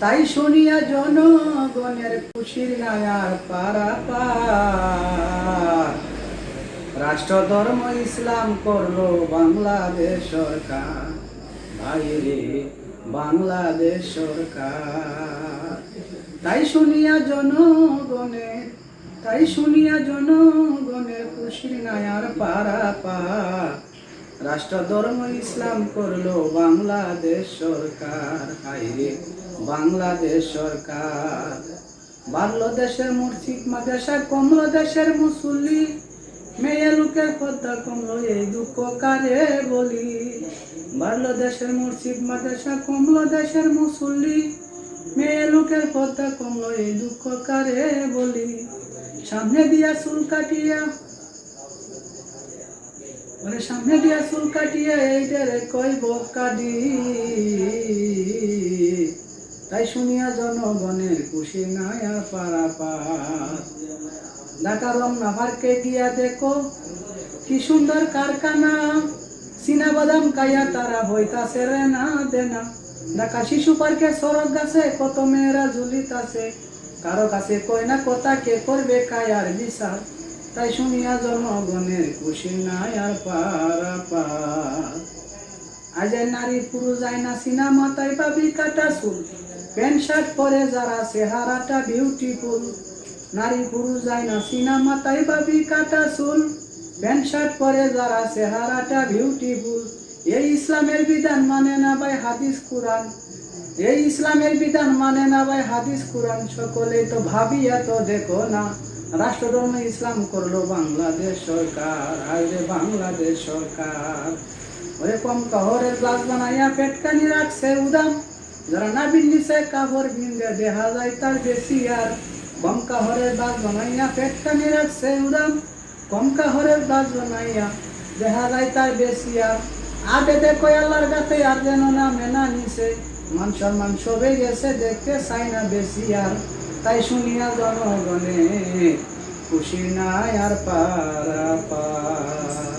তাই শুনিয়া জনগণের খুশির নায়ার পারা রাষ্ট্র ধর্ম ইসলাম করল বাংলাদেশ সরকার। বাইরে বাংলাদেশ সরকার। তাই শুনিয়া জনগণে, তাই শুনিয়া জনগণের খুশির নায়ার পারা রাষ্ট্র ধর্ম ইসলাম করল বাংলাদেশ সরকার। হাইরে বাংলাদেশ সরকার। বাংলো দেশের মুর্শিদ মাদেশা কমলো দেশের মুসল্লি। মেয়ে লোকের পদ্মা কমলো, এই দুঃখ কারে বলি? বাংলো দেশের মুর্শিদ মাদেশা কমলো দেশের মুসল্লি। মেয়ে লোকের পদ্মা কমলো, এই দুঃখ কারে বলি? সামনে দিয়া চুল কাটিয়া ওরে সামনে দিয়া চুল তাই শুনিয়া জনগণের খুশি নায়া পারা গিয়া দেখো, কি সুন্দর কারখানা। চীনা বাদাম কাইয়া তারা হইতাছে রে না দেনা। ঢাকা শিশু পার্কে সড়ক গাছে কত মেয়েরা ঝুলিতাছে। কারও কাছে কয় না কথা, কে করবে কায়ার বিচার। তাই শুনিয়া জনগণের খুশি নাই আর পারা পার। আজ নারী পুরুষ যায় না সিনেমা, তাই পাবি কাটা চুল। প্যান্ট, শার্ট পরে যারা চেহারাটা বিউটিফুল নারী পুরুষ যায় না সিনেমা, তাই পাবি কাটা চুল। প্যান্ট, শার্ট পরে যারা চেহারাটা বিউটিফুল এই ইসলামের বিধান মানে না ভাই হাদিস কোরআন? এই ইসলামের বিধান মানে না ভাই হাদিস কোরআন? সকলেই তো ভাবিয়া তো দেখো না। রাষ্ট্রধর্ম ইসলাম করল বাংলাদেশ সরকার। আরে বাংলাদেশ সরকার। ওরে কম গ্লাস বানাইয়া পেটকানি রাখছে উদাম। যারা না বিন্দিছে কাপড় বিন্দে দেখা যায় তার বেশি আর। কম কাহরের গ্লাস বানাইয়া পেটকানি রাখছে উদাম। কম কাহরের গ্লাস বানাইয়া, দেখা যায় তার বেশি আর। আগে দেখো আল্লাহর কাছে আর যেন না মেনা নিছে। মান সম্মান সবে গেছে দেখতে চাই না বেশি আর। তাই শুনিয়া জনগণে খুশি নাই আর পারা পার।